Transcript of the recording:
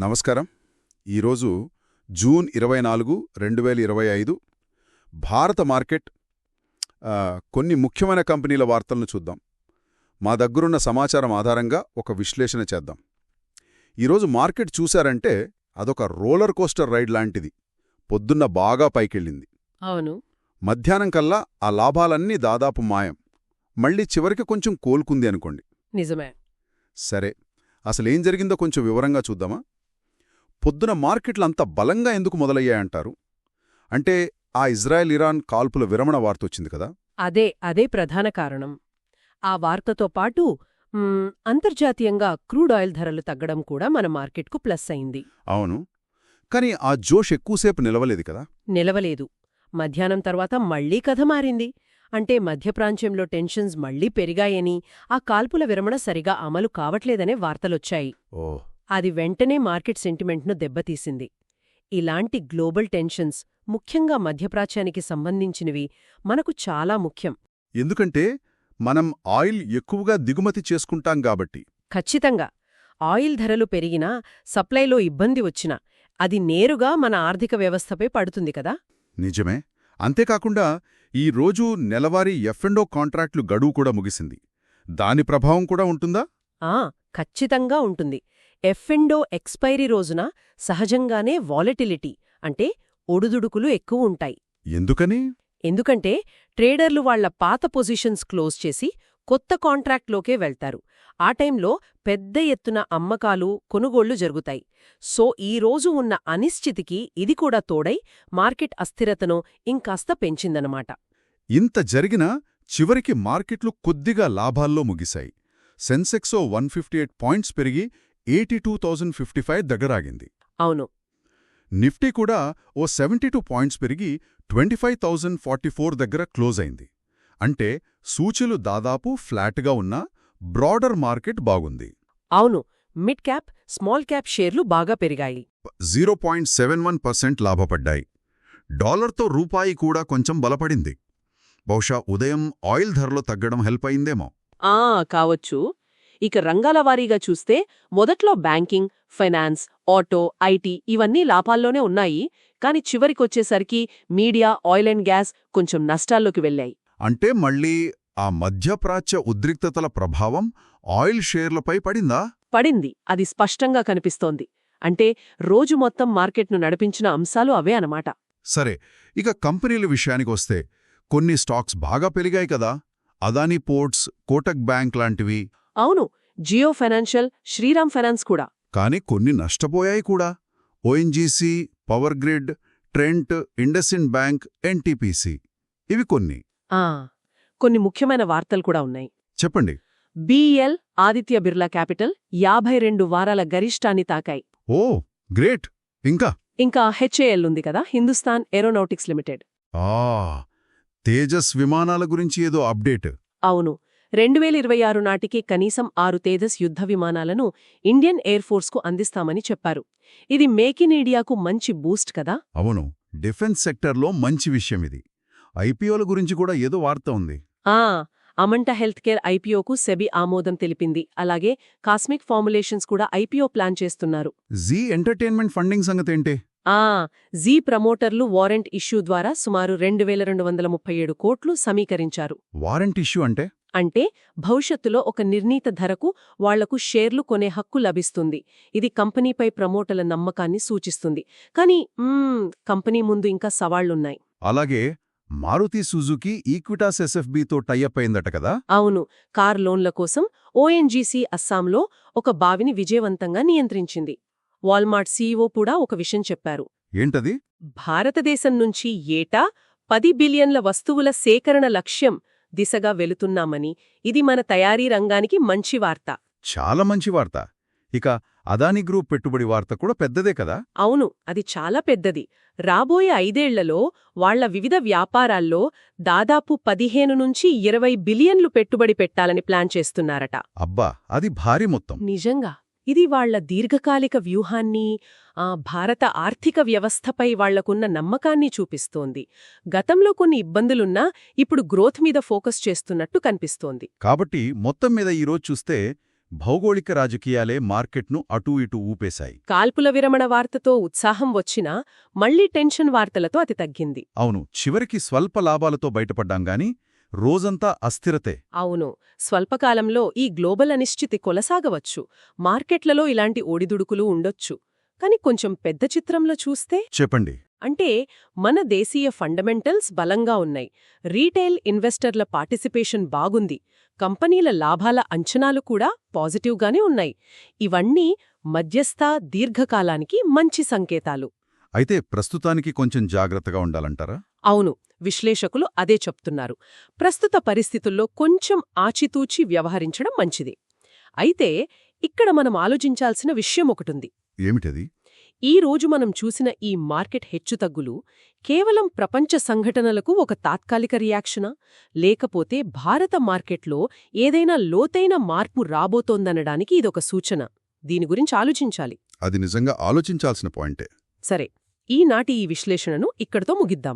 నమస్కారం. ఈరోజు జూన్ ఇరవై నాలుగు రెండు వేల ఇరవై ఐదు భారత మార్కెట్ కొన్ని ముఖ్యమైన కంపెనీల వార్తలను చూద్దాం. మా దగ్గరున్న సమాచారం ఆధారంగా ఒక విశ్లేషణ చేద్దాం. ఈరోజు మార్కెట్ చూశారంటే అదొక రోలర్ కోస్టర్ రైడ్ లాంటిది. పొద్దున్న బాగా పైకెళ్ళింది. అవును. మధ్యాహ్నం కల్లా ఆ లాభాలన్నీ దాదాపు మాయం. మళ్ళీ చివరికి కొంచెం కోలుకుంది అనుకోండి. నిజమే. సరే అసలేం జరిగిందో కొంచెం వివరంగా చూద్దామా? పొద్దున మార్కెట్లు అంత బలంగా ఎందుకు మొదలయ్యాయంటారు? అంటే ఆ ఇజ్రాయెల్ ఇరాన్ కాల్పుల విరమణ వార్త వచ్చింది కదా? అదే అదే ప్రధాన కారణం. ఆ వార్తతో పాటు అంతర్జాతీయంగా క్రూడ్ ఆయిల్ ధరలు తగ్గడం కూడా మన మార్కెట్కు ప్లస్ అయింది. అవును. కానీ ఆ జోష్ ఎక్కువసేపు నిలవలేదు కదా? నిలవలేదు. మధ్యాహ్నం తర్వాత మళ్ళీ కథ మారింది. అంటే మధ్యప్రాంత్యంలో టెన్షన్స్ మళ్ళీ పెరిగాయని ఆ కాల్పుల విరమణ సరిగా అమలు కావట్లేదనే వార్తలొచ్చాయి. ఓ అది వెంటనే మార్కెట్ సెంటిమెంట్ను దెబ్బతీసింది. ఇలాంటి గ్లోబల్ టెన్షన్స్ ముఖ్యంగా మధ్యప్రాచ్యానికి సంబంధించినవి మనకు చాలా ముఖ్యం. ఎందుకంటే మనం ఆయిల్ ఎక్కువగా దిగుమతి చేసుకుంటాం కాబట్టి. ఖచ్చితంగా. ఆయిల్ ధరలు పెరిగినా సప్లైలో ఇబ్బంది వచ్చినా అది నేరుగా మన ఆర్థిక వ్యవస్థపై పడుతుంది కదా? నిజమే. అంతేకాకుండా ఈ రోజు నెలవారీ ఎఫ్ఎండో కాంట్రాక్టులు గడువు కూడా ముగిసింది. దాని ప్రభావం కూడా ఉంటుందా? ఆ ఖచ్చితంగా ఉంటుంది. ఎఫ్ఎండో ఎక్స్పైరీ రోజున సహజంగానే వాలటిలిటీ అంటే ఒడుదుడుకులు ఎక్కువ ఉంటాయి. ఎందుకని? ఎందుకంటే ట్రేడర్లు వాళ్ళ పాత పొజిషన్స్ క్లోజ్ చేసి కొత్త కాంట్రాక్ట్లోకే వెళ్తారు. ఆ టైంలో పెద్ద ఎత్తున అమ్మకాలు కొనుగోళ్ళు జరుగుతాయి. సో ఈ రోజు ఉన్న అనిశ్చితికి ఇది కూడా తోడై మార్కెట్ అస్థిరతను ఇంకాస్త పెంచిందనమాట. ఇంత జరిగినా చివరికి మార్కెట్లు కొద్దిగా లాభాల్లో ముగిశాయి. సెన్సెక్సో వన్ ఫిఫ్టీ ఎయిట్ పాయింట్స్ పెరిగి eighty two thousand fifty five దగ్గరాగింది. అవును. నిఫ్టీ కూడా ఓ సెవెంటీ టూ పాయింట్స్ పెరిగి twenty five thousand forty four దగ్గర క్లోజ్ అయింది. అంటే సూచీలు దాదాపు ఫ్లాట్గా ఉన్నా బ్రాడర్ మార్కెట్ బాగుంది. అవును మిడ్ క్యాప్ స్మాల్ క్యాప్ షేర్లు బాగా పెరిగాయి. Zero point seven one percent లాభపడ్డాయి. డాలర్తో రూపాయి కూడా కొంచెం బలపడింది. బహుశా ఉదయం ఆయిల్ ధరలో తగ్గడం హెల్ప్ అయిందేమో. ఆ కావచ్చు. ఇక రంగాల వారీగా చూస్తే మొదట్లో బ్యాంకింగ్ ఫైనాన్స్ ఆటో ఐటీ ఇవన్నీ లాభాల్లోనే ఉన్నాయి. కాని చివరికొచ్చేసరికి మీడియా ఆయిల్ అండ్ గ్యాస్ కొంచెం నష్టాల్లోకి వెళ్ళాయి. అంటే మళ్ళీ ఆ మధ్యప్రాచ్య ఉద్రిక్తతల ప్రభావం ఆయిల్ షేర్లపై పడిందా? పడింది. అది స్పష్టంగా కనిపిస్తోంది. అంటే రోజు మొత్తం మార్కెట్ను నడిపించిన అంశాలు అవే అనమాట సరే ఇక కంపెనీల విషయానికొస్తే కొన్ని స్టాక్స్ బాగా పెరిగాయి కదా. అదానీ పోర్ట్స్ కోటక్ బ్యాంక్ లాంటివి అవును జియో ఫైనాన్షియల్ శ్రీరామ్ ఫైనాన్స్ కూడా. కానీ కొన్ని నష్టపోయాయి కూడా. ONGC Power Grid Trent IndusInd Bank NTPC ఇవి కొన్ని. ఆ కొన్ని ముఖ్యమైన వార్తలు కూడా ఉన్నాయి. చెప్పండి. బీఎల్ ఆదిత్య బిర్లా క్యాపిటల్ యాభై రెండు వారాల గరిష్టాన్ని తాకాయి. Oh great. ఇంకా? ఇంకా హెచ్ఏఎల్ ఉంది కదా హిందుస్థాన్ ఏరోనాటిక్స్ లిమిటెడ్. ఆ తేజస్ విమానాల గురించి ఏదో అప్డేట్. అవును రెండు వేల ఇరవై ఆరు నాటికి కనీసం ఆరు తేజస్ యుద్ధ విమానాలను ఇండియన్ ఎయిర్ ఫోర్స్కు అందిస్తామని చెప్పారు. ఇది మేక్ ఇన్ ఇండియాకు మంచి బూస్ట్ కదా? అవును డిఫెన్స్ సెక్టర్లో మంచి విషయం ఇది. ఐపీఓల గురించి కూడా ఏదో వార్త ఉంది. ఆ అమంట హెల్త్ కేర్ ఐపీఓకు సెబీ ఆమోదం తెలిపింది. అలాగే కాస్మిక్ ఫార్ములేషన్స్ కూడా ఐపీఓ ప్లాన్ చేస్తున్నారు. జీ ఎంటర్టైన్మెంట్ ఫండింగ్ సంగతేంటే ఆ జీ ప్రమోటర్లు వారెంట్ ఇష్యూ ద్వారా సుమారు రెండు వేల రెండు వందల ముప్పై ఏడు కోట్లు సమీకరించారు. వారెంట్ ఇష్యూ అంటే? అంటే భవిష్యత్తులో ఒక నిర్ణీత ధరకు వాళ్ళకు షేర్లు కొనే హక్కు లభిస్తుంది. ఇది కంపెనీపై ప్రమోటర్ల నమ్మకాన్ని సూచిస్తుంది. కానీ కంపెనీ ముందు ఇంకా సవాళ్ళున్నాయి. అలాగే మారుతి సుజుకి ఈక్విటాస్ ఎస్ఎఫ్బితో టైఅప్ అయిందట కదా? అవును. కార్ లోన్ల కోసం ఓఎన్జీసీ అస్సాంలో ఒక బావిని విజయవంతంగా నియంత్రించింది. వాల్మార్ట్ సీఈఓ కూడా ఒక విషయం చెప్పారు. ఏంటది? భారతదేశం నుంచి ఏటా పది బిలియన్ల వస్తువుల సేకరణ లక్ష్యం దిశగా వెళుతున్నామని ఇది మన తయారీ రంగానికి మంచి వార్త. చాలా మంచి వార్త. ఇక అదాని గ్రూప్ పెట్టుబడి వార్త కూడా పెద్దదే కదా? అవును అది చాలా పెద్దది. రాబోయే ఐదేళ్ళలో వాళ్ళ వివిధ వ్యాపారాల్లో దాదాపు పదిహేను నుంచి ఇరవై బిలియన్లు పెట్టుబడి పెట్టాలని ప్లాన్ చేస్తున్నారట. అబ్బా అది భారీ మొత్తం. నిజంగా. ఇది వాళ్ళ దీర్ఘకాలిక వ్యూహాన్ని ఆ భారత ఆర్థిక వ్యవస్థపై వాళ్ళకున్న నమ్మకాన్ని చూపిస్తోంది. గతంలో కొన్ని ఇబ్బందులున్నా ఇప్పుడు గ్రోత్ మీద ఫోకస్ చేస్తున్నట్టు కనిపిస్తోంది. కాబట్టి మొత్తం మీద ఈరోజు చూస్తే భౌగోళిక రాజకీయాలే మార్కెట్ను అటూ ఇటూ ఊపేశాయి. కాల్పుల విరమణ వార్తతో ఉత్సాహం వచ్చినా మళ్ళీ టెన్షన్ వార్తలతో అది తగ్గింది. అవును చివరికి స్వల్ప లాభాలతో బయటపడ్డాం గాని రోజంతా అస్థిరతే. అవును స్వల్పకాలంలో ఈ గ్లోబల్ అనిశ్చితి కొనసాగవచ్చు మార్కెట్లలో ఇలాంటి ఒడిదుడుకులు ఉండొచ్చు. కాని కొంచెం పెద్ద చిత్రంలో చూస్తే? చెప్పండి. అంటే మన దేశీయ ఫండమెంటల్స్ బలంగా ఉన్నాయి. రీటైల్ ఇన్వెస్టర్ల పార్టిసిపేషన్ బాగుంది. కంపెనీల లాభాల అంచనాలు కూడా పాజిటివ్గానే ఉన్నాయి. ఇవన్నీ మధ్యస్థ దీర్ఘకాలానికి మంచి సంకేతాలు. అయితే ప్రస్తుతానికి కొంచెం జాగ్రత్తగా ఉండాలంటారా? అవును విశ్లేషకులు అదే చెప్తున్నారు. ప్రస్తుత పరిస్థితుల్లో కొంచెం ఆచితూచి వ్యవహరించడం మంచిది. అయితే ఇక్కడ మనం ఆలోచించాల్సిన విషయం ఒకటుంది. ఏమిటది? ఈ రోజు మనం చూసిన ఈ మార్కెట్ హెచ్చుతగ్గులు కేవలం ప్రపంచ సంఘటనలకు ఒక తాత్కాలిక రియాక్షనా? లేకపోతే భారత మార్కెట్లో ఏదైనా లోతైన మార్పు రాబోతోందనడానికి ఇదొక సూచన? దీని గురించి ఆలోచించాలి. అది నిజంగా ఆలోచించాల్సిన పాయింటే. సరే ఈనాటి ఈ విశ్లేషణను ఇక్కడితో ముగిద్దాం.